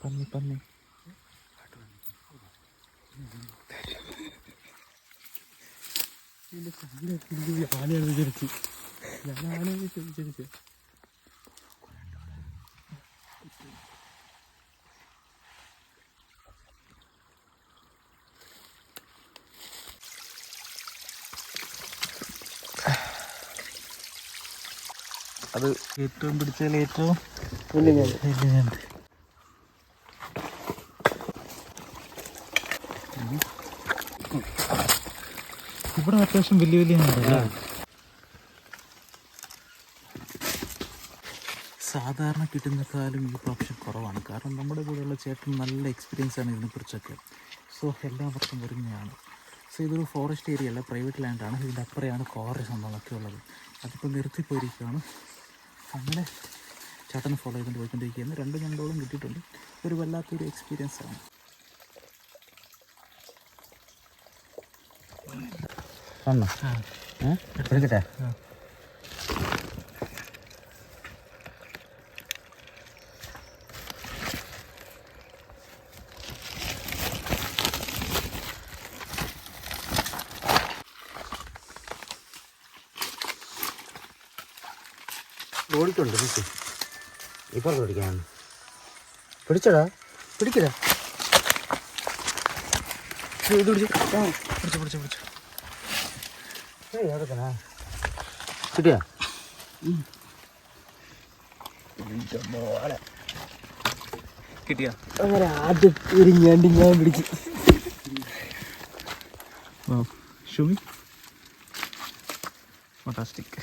പന്നി പന്നി വിചാരിച്ച് അത് ഏറ്റവും പിടിച്ചതിൽ ഏറ്റവും വലിയ ഞാൻ വലിയ ഞണ്ട് ഇവിടെ അത്യാവശ്യം വലിയ വലിയ സാധാരണ കിട്ടുന്നേക്കാളും ഈ പ്രാവശ്യം കുറവാണ്. കാരണം നമ്മുടെ കൂടെയുള്ള ചേട്ടൻ നല്ല എക്സ്പീരിയൻസ് ആണ് ഇതിനെക്കുറിച്ചൊക്കെ. സോ എല്ലാ വർഷം വരുന്നതാണ് സോ ഇതൊരു ഫോറസ്റ്റ് ഏരിയ അല്ല പ്രൈവറ്റ് ലാൻഡാണ് ഇതിന്റെ അപ്പുറയാണ് കോറി സംഭവമൊക്കെ ഉള്ളത്. അതിപ്പോൾ നിർത്തിപ്പോയിരിക്കുകയാണ്. അങ്ങനെ ചേട്ടനെ ഫോളോ ചെയ്തുകൊണ്ട് പോയിക്കൊണ്ടിരിക്കുകയാണ്. രണ്ട് ഞണ്ടോളം കിട്ടിയിട്ടുണ്ട്. ഒരു വല്ലാത്തൊരു എക്സ്പീരിയൻസ് ആണ്. വന്നോ? എടുക്കട്ടെ ഓടിക്കുണ്ട് പിടിച്ചു ഇപ്പുറത്ത് പിടിക്കാൻ. പിടിച്ചടാ. പിടിക്കടാ. ഇത് പിടിച്ചു പിടിച്ചു പിടിച്ചു പിടിച്ചു. കിട്ടിയാ കിട്ടിയാ അങ്ങനെ ആദ്യം ഒരു ഞണ്ട് ഞാൻ പിടിച്ച് ഷുമി ഫാന്റാസ്റ്റിക്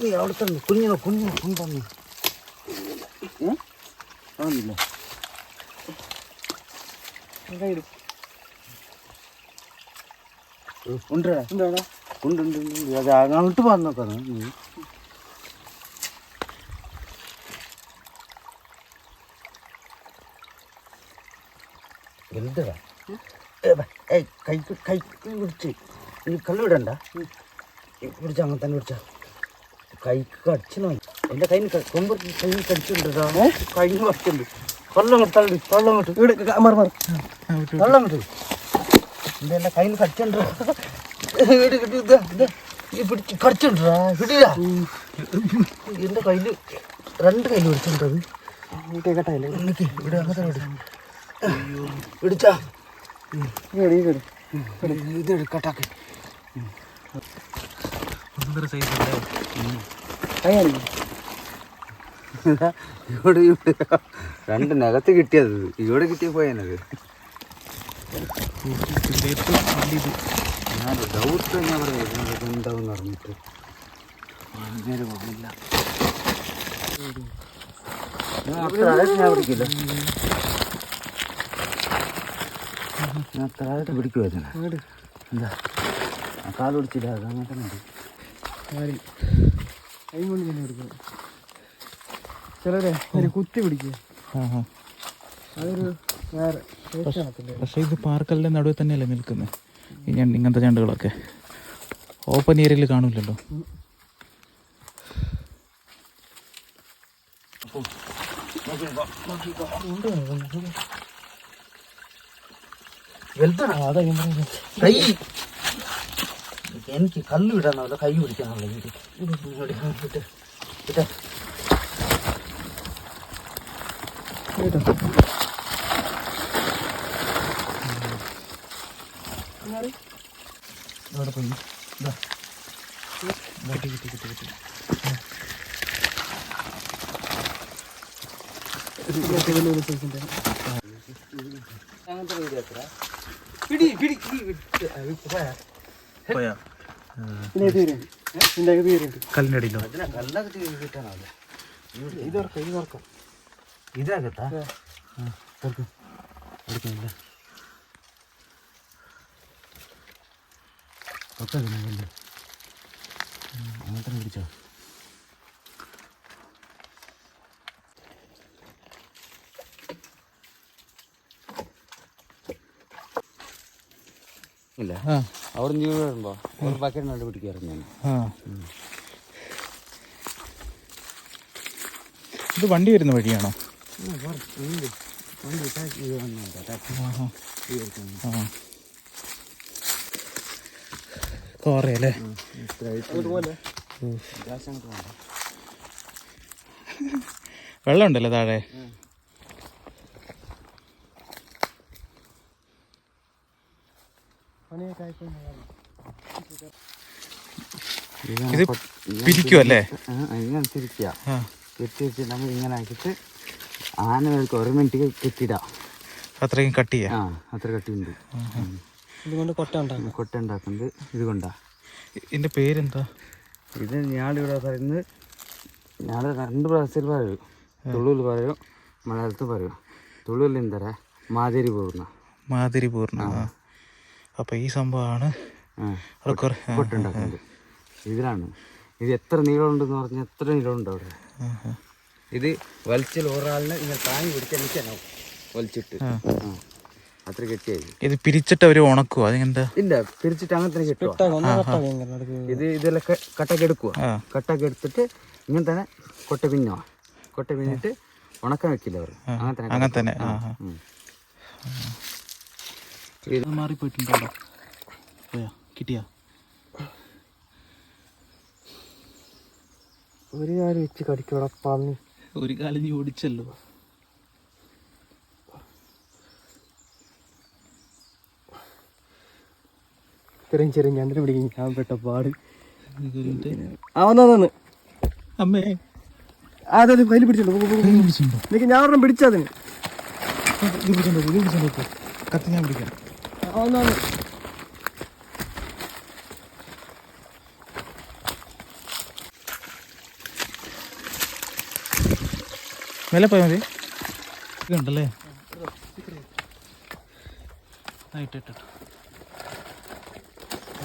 ഏയ് അവിടെ തന്നെ. കുഞ്ഞിനോ കുഞ്ഞിനോ കൊണ്ടുവന്നു ഏ? ആന്നില്ല ഉണ്ടോ. എന്താടാ? ഉണ്ട് ഉണ്ട് ഉണ്ട് അത് അങ്ങോട്ട് വന്നോക്കാം നീ വലുതടാ ഏ, ഏയ് കൈ കൈ പിടിച്ച് നീ കല്ല് വിടണ്ട. പിടിച്ച അങ്ങനെ തന്നെ പിടിച്ച കൈക്ക് കടിച്ചു നോക്കി എന്റെ കയ്യിൽ കൊമ്പ് കൈ കടിച്ചിട്ടുണ്ടോ കൈ കടിച്ചിട്ടുണ്ട്. കൊല്ലം അങ്ങോട്ട് തള്ളി തള്ളം അങ്ങോട്ട് ഇവിടെ മാറി മാറി. തള്ളം അങ്ങോട്ട് ഇത് എന്റെ കയ്യിൽ കടിച്ചിട്ടുണ്ടോ വീട് കിട്ടി ഇതാ ഇതാ ഈ പിടിച്ച് കടിച്ചിട്ടുണ്ടാ കിട്ടിയില്ല എന്റെ കയ്യിൽ രണ്ട് കയ്യിൽ പിടിച്ചിട്ടുണ്ടത് കേക്കട്ടെ നിനക്ക് ഇവിടെ അങ്ങനത്തെ വിട് പിടിച്ചാ ഇത് ഒന്നര സൈസ് ഇവിടെ രണ്ട് നഖത്ത് കിട്ടിയത് ഇവിടെ കിട്ടിയ പോയത് ഞാൻ ഡൗട്ട് തന്നെ പറയുന്നത് എന്താവും പറഞ്ഞിട്ട് അങ്ങനെ പോകില്ല ഞാൻ ഞാൻ പിടിക്കില്ല. ഞാൻ അത്രയായിട്ട് പിടിക്കുമായിരുന്നു എന്താ? കാൽ കാൽ പിടിച്ചില്ല. അത് അങ്ങനെ തന്നെ. മാറി കൈ കൊണ്ട് തന്നെ എടുക്കും ചിലരെ ഒരു കുത്തി പിടിക്കുക. അതൊരു വേറെ പക്ഷേ ഇത് പാർക്കലിന്റെ നടുവിൽ തന്നെയല്ലേ നിൽക്കുന്നത്? ഈ ഞണ്ട് ഇങ്ങനത്തെ ഞണ്ടുകളൊക്കെ ഓപ്പൺ ഏരിയയിൽ കാണില്ലല്ലോ. വലുതാണ് അതാ കൈ. എനിക്ക് കല്ല് വിടാനാവില്ല. കൈ പിടിക്കാനുള്ള വീട് ഇവിടെ പോയി. ഇതാ. കിട്ടി കിട്ടി കിട്ടി കിട്ടി അങ്ങനത്തെ വീട് എത്ര പിടി പിടി പോയാ? പിന്നെ തീരുണ്ട് ഇതിന്റെ തീരുണ്ട് കല്ലിന്റെ അടിയിലോ കല്ലൊക്കെ തീർന്നിട്ടാണ് അവിടെ ഇത് ഇറക്കാം ഇത് ഇറക്കാം ഇതാകത്താ ഇറക്കാം എടുക്കുന്നില്ല തൊട്ടല്ലേ അങ്ങോട്ടന്നെ പിടിച്ചോ. ഇല്ല. ആ. അവിടെ നിന്ന് ജീവി വരുമ്പോൾ ഒരു ബക്കറ്റ് പിടിക്കാറുണ്ട് ഞാൻ. ആ. ഇത് വണ്ടി വരുന്ന വഴിയാണോ? കോറയല്ലേ അതുപോലെ. വെള്ളം ഉണ്ടല്ലോ താഴെ? ഇത് പിരിക്കുമല്ലേ ഇങ്ങനെ തിരിക്കുക ആ കെട്ടി വെച്ച് നമ്മൾ ഇങ്ങനെ ആക്കിയിട്ട് ആനകൾക്ക് ഒരു മിനിറ്റ് കെട്ടിടാം. അത്രയും കട്ട് ചെയ്യാം. ആ അത്ര കട്ടിയുണ്ട്. ഇതുകൊണ്ട് കൊട്ട ഉണ്ടാക്കും. കൊട്ട ഉണ്ടാക്കുന്നത് ഇതുകൊണ്ടാ. ഇതിന്റെ പേരെന്താ? ഇത് ഞാളിവിടെ പറയുന്നത് ഞാൻ രണ്ട് പ്രാവശ്യത്തിൽ പറയും. തുളുവിൽ പറയും മലയാളത്തിൽ പറയും. തുളുവിൽ എന്താ മാതിരി പൂർണ. മാതിരി പൂർണ. അപ്പൊ ഈ സംഭവമാണ് ഇതിലാണ്. ഇത് എത്ര നീളമുണ്ടെന്ന് പറഞ്ഞാൽ എത്ര നീളമുണ്ട് അവിടെ. ഇത് വലിച്ചിൽ ഒരാളിന് ഇങ്ങനെ താങ്ങി പിടിക്കാൻ നിൽക്കാനാവും വലിച്ചിട്ട്. അത്ര കെട്ടിയായി. ഇത് പിരിച്ചിട്ട് അവർ ഉണക്കുവോ? അതെന്താ ഇല്ല പിരിച്ചിട്ട് അങ്ങനെ തന്നെ കൊട്ട ഇത് ഇതെല്ലാം കട്ടൊക്കെ എടുക്കുക കട്ടൊക്കെ എടുത്തിട്ട് ഇങ്ങനെ തന്നെ കൊട്ട പിന്നോ കൊട്ട പിന്നിട്ട് ഉണക്കാൻ വെക്കില്ല അവർ അങ്ങനെ തന്നെ അങ്ങനെ തന്നെ. മാറിപ്പോയിട്ടുണ്ടോ പോയാ? കിട്ടിയാ? ഒരു കാലം വെച്ച് കടിക്കടാ പന്നി. ഒരു കാലം നീ ഓടിച്ചല്ലോ. ചെറിയ ചെറിയ ഞണ്ടിനെ പിടിക്കും. ഞാൻ പെട്ട പാട്. ഇത് ഒരു minute. ആ വന്നു അമ്മേ. അതെ കയ്യിൽ പിടിച്ചോണ്ട് പോ, പോ, പോ, പോ. കൈ പിടിച്ചുണ്ടോ? എനിക്ക് ഞാൻ ഒരെണ്ണം പിടിച്ചതിന് കത്തി ഞാൻ പിടിക്കാം. വന്നു മേലെ പോയാൽ മതി. ഇതുണ്ടല്ലേ.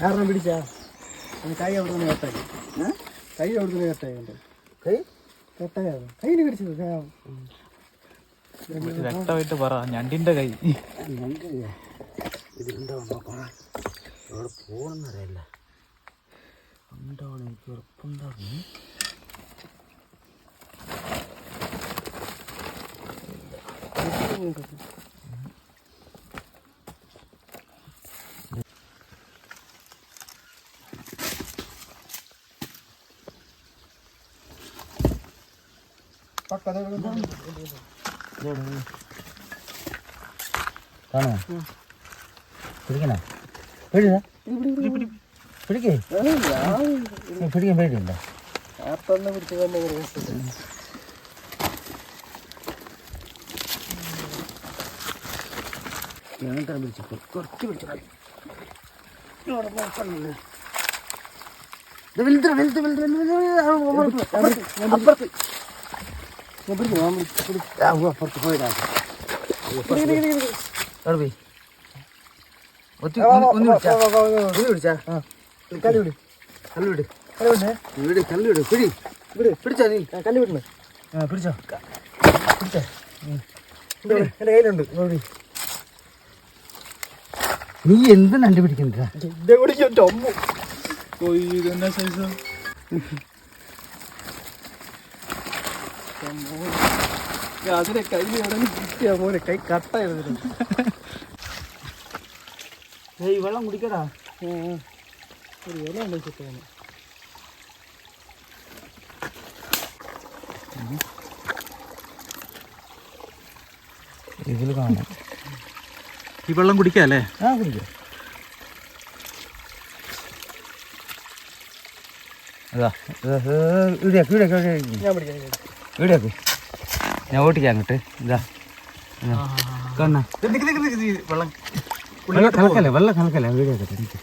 കാരണം പിടിച്ചാ? കൈ അവിടെ നിന്ന് കട്ടായി. കൈ അവിടെ നിന്ന് കട്ടായി കൈ? കട്ടായാണ് കയ്യിൽ പിടിച്ചത് പറ ഞണ്ടിന്റെ കൈ. ഇതിലുണ്ടാവും നോക്കണം എവിടെ പോകണമെന്നറിയില്ല ഉണ്ടാവണം എനിക്ക് ഉറപ്പുണ്ടാവും കാണോ പിടിക്കണോ? പേടിയാ പിടിക്കേ. പിടിക്കാൻ പേടിയുണ്ടോ. ഞാൻ പിടിച്ചു കുറച്ച് പിടിച്ചു വലുത് വലുത് വലുത് വലുത് അപ്പുറത്ത് പിടിച്ചു ഞാൻ പിടിച്ചു ആ, ഓ, അപ്പുറത്ത് പോയതാ അവിടെ പോയി ഒത്തി ഒന്ന് ഒന്ന് പിടി വിട്. വിട്. പിടിച്ചാ നീ. ആ, കല്ല് വിടണേ. ആ പിടിച്ചോ. പിടിച്ചാ. എന്റെ കയ്യിലുണ്ട്. ഓടി നീ എന്ത് നണ്ട് പിടിക്കണ്ടാ ഇതേ പിടിക്കും എന്റെ അമ്മ. ഇതെന്നാ സൈസ് അതിനെ കൈ എവിടെ കിട്ടിയാ പോലെ കൈ കട്ടായിരുന്നു ഏയ് വെള്ളം കുടിക്കടാ. ഒരു ഇല ഉണ്ടെച്ചിട്ടാണ് ഇതിൽ കാണാം. ഈ വെള്ളം കുടിക്കാം അല്ലേ? ആ കുടിക്കാം. ഞാൻ ഓട്ടിക്കാം അങ്ങോട്ട്. ഇതാ. ഇതാ. കണ്ണ. വെള്ളം വെള്ളം കലക്കല്ലേ വെള്ളം കലക്കല്ലേ എനിക്ക്.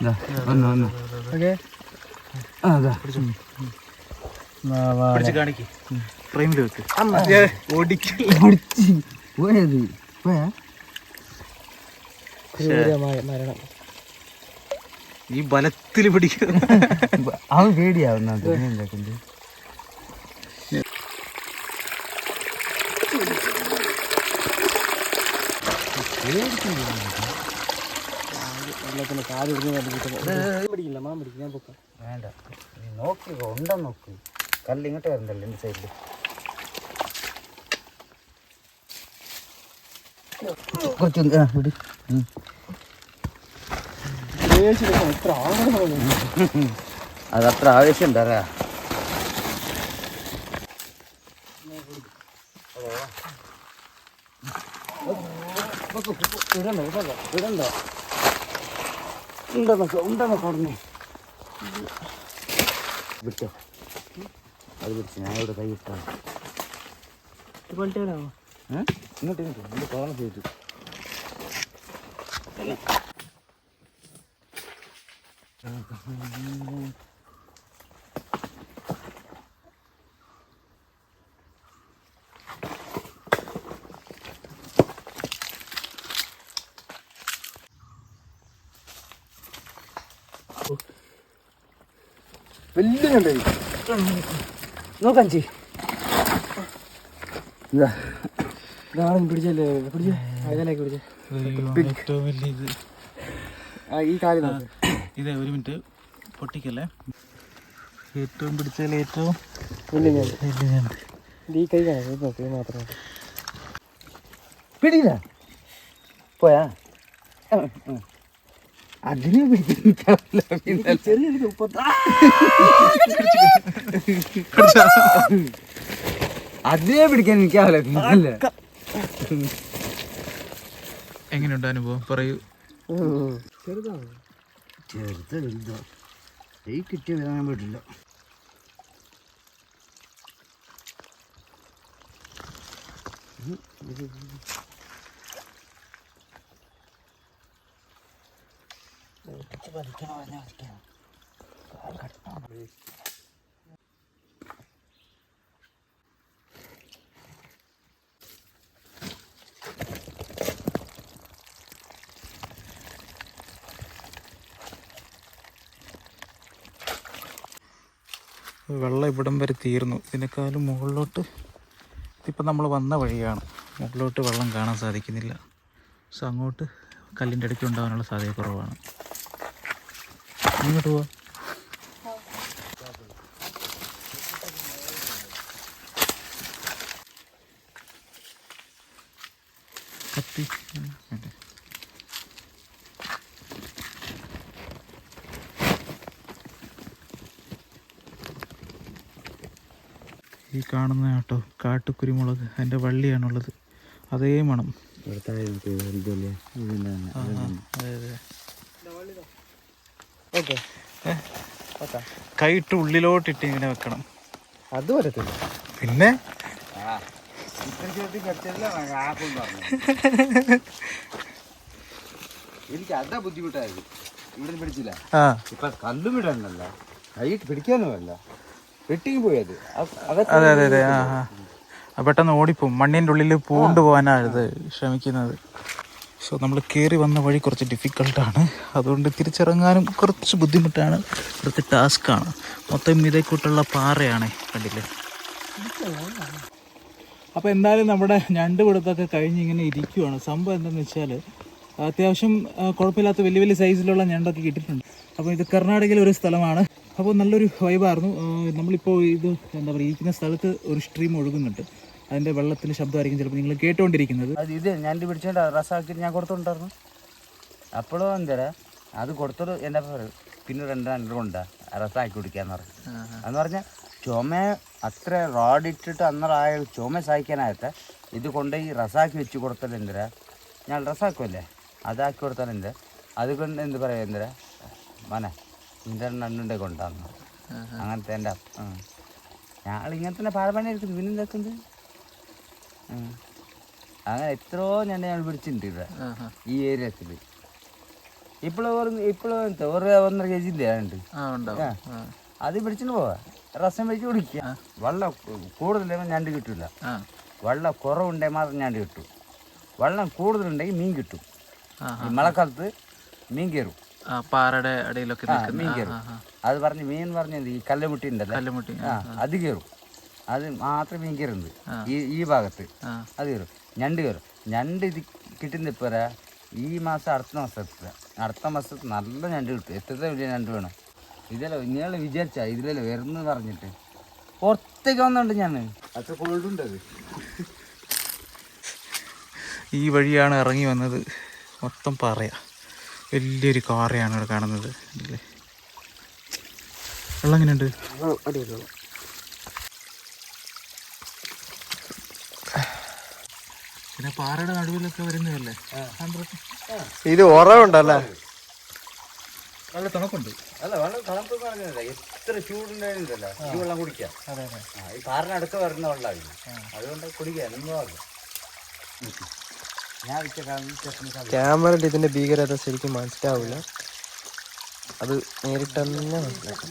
ഇതാ വന്നു വന്നു. ഓക്കേ. ഫ്രെയിമിൽ വെക്ക്. പോയത്. മരണം. ഈ ബലത്തിൽ പിടിക്കുന്നു അവൻ പേടിയാവുന്ന എന്താക്കുന്നത് എല്ലാത്തിനും കാൽ പിടിച്ച് പിടിക്കില്ല മാൻ പിടിക്കും ഞാൻ പൊക്കാം. വേണ്ട. നീ നോക്കി ഉണ്ടോ നോക്ക്. കല്ല് ഇങ്ങോട്ട് വരണ്ടല്ലോ എന്റെ സൈഡിൽ കുറച്ച് വിട് അതത്ര ആവശ്യം തരാ വിടണ്ട വിടണ്ട വിടണ്ട ഉണ്ടെന്നൊക്കെ ഉണ്ടെന്നൊക്കെ ഉടനെ വിട്ടോ. അത് പിടിച്ച് ഞാൻ ഇവിടെ കൈ ഇട്ടാ. ഇങ്ങോട്ട് ഇങ്ങോട്ട്. പോകണം കോളം ചെയ്തു. വലിയ നോക്കാൻ ചെയ് ഇതാണ് പിടിച്ചല്ലേ? പിടിച്ചേ. അതിലേക്ക് പിടിച്ചേ. ഈ കാലി നോക്ക്. ഇതേ ഒരു മിനിറ്റ്. പൊട്ടിക്കല്ലേ? ഏറ്റവും പിടിച്ചാൽ ഏറ്റവും ഈ കൈ കാണാം. നോക്ക് മാത്രം പിടിയില്ല. പോയാ? അതിനെ അതിനെ പിടിക്കാൻ എനിക്കാവില്ല പിന്നല്ല? എങ്ങനെയുണ്ട് അനുഭവം? പറയൂ. ചെറുതാണ് ചെറുത് വലുതോ ഈ കിട്ടിയ വരാൻ പറ്റില്ല വെള്ളം ഇവിടം വരെ തീർന്നു. ഇതിനേക്കാളും മുകളിലോട്ട് ഇതിപ്പോൾ നമ്മൾ വന്ന വഴിയാണ്. മുകളിലോട്ട് വെള്ളം കാണാൻ സാധിക്കുന്നില്ല. സോ അങ്ങോട്ട് കല്ലിന്റെ ഇടയ്ക്ക് ഉണ്ടാകാനുള്ള സാധ്യത കുറവാണ്. ഇങ്ങോട്ട് പോവാ. കത്തി. ഈ കാണുന്ന കേട്ടോ കാട്ടുക്കുരുമുളക് അതിന്റെ വള്ളിയാണുള്ളത്. അതേ മണം. അതെ അതെ. ഓക്കെ. ഉള്ളിലോട്ട് ഉള്ളിലോട്ടിട്ട് ഇങ്ങനെ വെക്കണം. അത് വരത്തില്ല പിന്നെ? എനിക്ക് അതാ ബുദ്ധിമുട്ടായത്. ഇവിടെ പിടിച്ചില്ല. ആ. ഇപ്പൊ കല്ലും ഇടാനല്ല കൈ പിടിക്കാനുമല്ല വെട്ടിക്ക് പോയത് അതെ. അതെ അതെ പെട്ടെന്ന് ഓടിപ്പോവും. മണ്ണിന്റെ ഉള്ളിൽ പൂണ്ടു പോകാനാണ് ഇത് ശ്രമിക്കുന്നത്. സോ നമ്മൾ കയറി വന്ന വഴി കുറച്ച് ഡിഫിക്കൽട്ടാണ് അതുകൊണ്ട് തിരിച്ചിറങ്ങാനും കുറച്ച് ബുദ്ധിമുട്ടാണ്. കുറച്ച് ടാസ്ക്കാണ് മൊത്തം ഇതേക്കൂട്ടുള്ള പാറയാണ് കണ്ടില്ല? അപ്പോൾ എന്തായാലും നമ്മുടെ ഞണ്ട് കൊടുത്തൊക്കെ കഴിഞ്ഞ് ഇങ്ങനെ ഇരിക്കുവാണ്. സംഭവം എന്താണെന്ന് വെച്ചാൽ അത്യാവശ്യം കുഴപ്പമില്ലാത്ത വലിയ വലിയ സൈസിലുള്ള ഞണ്ടൊക്കെ കിട്ടിയിട്ടുണ്ട്. അപ്പോൾ ഇത് കർണാടകയിലെ ഒരു സ്ഥലമാണ്. അപ്പോൾ നല്ലൊരു വൈബായിരുന്നു നമ്മളിപ്പോൾ ഇത് എന്താ പറയുക ഇരിക്കുന്ന സ്ഥലത്ത് ഒരു സ്ട്രീം ഒഴുകുന്നുണ്ട്. അതിന്റെ വെള്ളത്തിന്റെ ശബ്ദമായിരിക്കും ചിലപ്പോൾ നിങ്ങൾ കേട്ടുകൊണ്ടിരിക്കുന്നത് അത് ഇത് ഞാൻ പിടിച്ചോണ്ട് റസാക്കിട്ട് ഞാൻ കൊടുത്തോണ്ടായിരുന്നു അപ്പോഴും എന്തരാ? അത് കൊടുത്തത് എന്റെ പറയും? പിന്നെ രണ്ട് രണ്ട് കൊണ്ടാ റസാക്കി കുടിക്കാന്ന് പറഞ്ഞു. എന്ന് പറഞ്ഞാൽ ചുമ അത്ര റോഡിട്ടിട്ട് അന്നറായ ചുമ സഹിക്കാനായിട്ട് ഇത് കൊണ്ടുപോയി റസാക്കി വെച്ച് കൊടുത്തത് എന്തിരാ ഞാൻ റസാക്കുമല്ലേ അതാക്കി കൊടുത്താൽ എന്ത് അത് കൊണ്ട് എന്ത് പറയാ എന്തിരാ മന നിന്റെ രണ്ടുണ്ടെ കൊണ്ടാന്ന് അങ്ങനത്തെ എന്റെ ഞങ്ങൾ ഇങ്ങനെ തന്നെ പാലപ്പണി എടുക്കുന്നു പിന്നെ എന്താക്കുന്നത്. അങ്ങനെ എത്രയോ ഞാൻ ഞങ്ങൾ പിടിച്ചിട്ടുണ്ട് ഇവിടെ. ഈ ഏരിയത്തിൽ. ഇപ്പോഴും ഇപ്പോഴും എന്താ ഒരു ഒന്നര കെ ജി ഉണ്ട്. അത് പിടിച്ചിട്ട് പോവാ. രസം വെച്ച് കുടിക്കുക. വെള്ളം കൂടുതൽ ഞണ്ട് കിട്ടില്ല വെള്ളം കുറവുണ്ടെങ്കിൽ മാത്രം ഞണ്ട് കിട്ടും. വെള്ളം കൂടുതലുണ്ടെങ്കിൽ മീൻ കിട്ടും. ഈ മഴക്കാലത്ത് മീൻ കയറും. പാറയുടെ ഇടയിലൊക്കെ മീൻ കയറും. അത് പറഞ്ഞ് മീൻ പറഞ്ഞത് ഈ കല്ലുമുട്ടി ഉണ്ടല്ലോ. കല്ലുമുട്ടി. അത് കയറും. അത് മാത്രം മീൻ കയറുന്നത്. ഈ ഈ ഭാഗത്ത്. അത് കയറും. ഞണ്ട് കയറും. ഞണ്ട് ഇത് കിട്ടുന്ന ഇപ്പറ ഈ മാസം അടുത്ത മാസം എത്തുക. അടുത്ത മാസത്ത് നല്ല ഞണ്ട് കിട്ടും. എത്രത്തെ വലിയ ഞണ്ട് വേണം? ഇതല്ലോ നിങ്ങൾ വിചാരിച്ച ഇതിലല്ലോ വരുന്നു പറഞ്ഞിട്ട്. പുറത്തേക്ക് വന്നുണ്ട് ഞാൻ അത്ര കൊള്ളുണ്ട് അത് ഈ വഴിയാണ് ഇറങ്ങി വന്നത്. മൊത്തം പാറയാ. വലിയൊരു കാറയാണ് ഇവിടെ കാണുന്നത്. അല്ലേ വെള്ളം എങ്ങനെയുണ്ട്? അടിപൊളി പിന്നെ പാറയുടെ നടുവിലൊക്കെ വരുന്നതല്ലേ? ഇത് ഉറവുണ്ടല്ലേ നല്ല തണുപ്പുണ്ട് അല്ല വെള്ളം തണുപ്പ് പറഞ്ഞില്ല. എത്ര ചൂടുണ്ടായിരുന്നില്ല ഈ വെള്ളം കുടിക്കാം. അതെ അതെ. ആ, ഈ പാറിനടുത്ത് വരുന്ന വെള്ളമായിരുന്നു. അതുകൊണ്ട് കുടിക്കാം എന്തോ ക്യാമറയുടെ ഇതിന്റെ ഭീകരത ശരിക്കും മനസ്സിലാവില്ല. അത് നേരിട്ട് തന്നെ മനസ്സിലാക്കാം